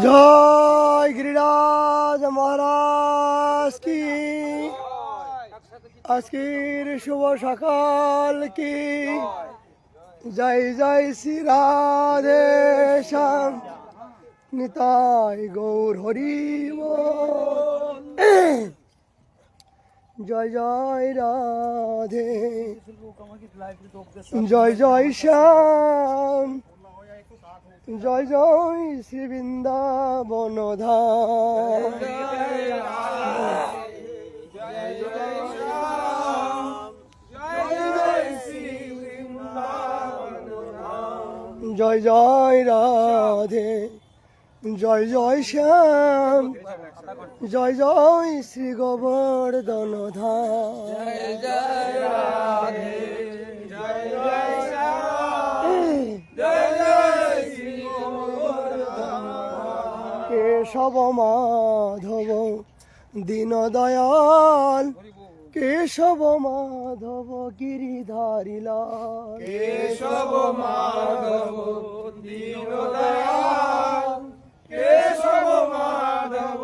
জয় গিরিরাজ মহারাজ কি? আজকের শুভ সকাল কি? জয় জয় শ্রী রাধে শ্যাম। নিতাই গৌর হরি। জয় জয় রাধে। জয় জয় শ্যাম। জয় জয় শ্রী বৃন্দাবন জয় জয় রাধে, জয় জয় শ্যাম, জয় জয় শ্রী গোবর্ধন ধাম। কেশব মাধব দীন দয়াল কেশব মাধব গিরিধারী লাল। কেশব মাধব দীনদয়াল। কেশব মাধব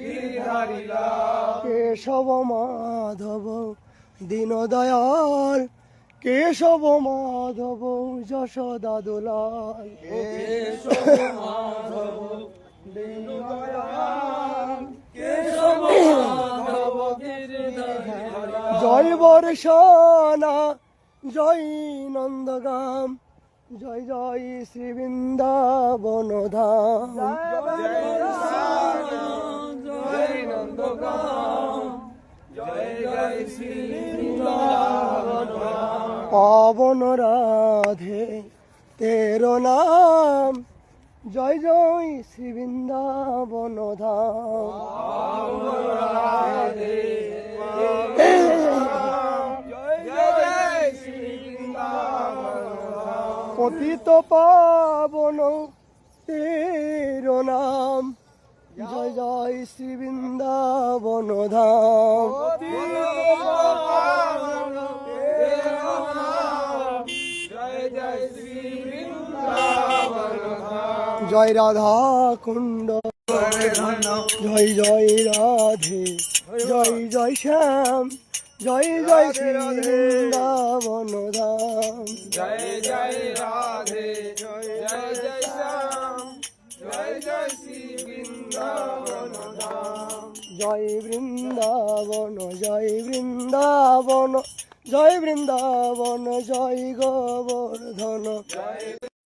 গিরিধারী লাল। কেশব মাধব দীন দয়াল কেশব মাধব যশোদা দুলাল। কেশব জয় বর্ষনা, জয় নন্দগাম, জয় জয় শ্রী বৃন্দাবন ধাম পাবন রাধে, তেরো নাম, জয় জয় শ্রী বৃন্দাবন ধাম পতিত পাবন তেরো নাম। জয় জয় শ্রী বৃন্দাবন ধাম। জয় রাধা কুণ্ড। জয় জয় রাধে। জয় জয় শ্যাম। জয় জয় শ্রী বৃন্দাবন ধাম। জয় জয় রাধে জয় জয় জয় শ্যাম। জয় জয় শ্রী বৃন্দাবন ধাম। জয় বৃন্দাবন জয় বৃন্দাবন জয় বৃন্দাবন জয় গোবর্ধন। জয়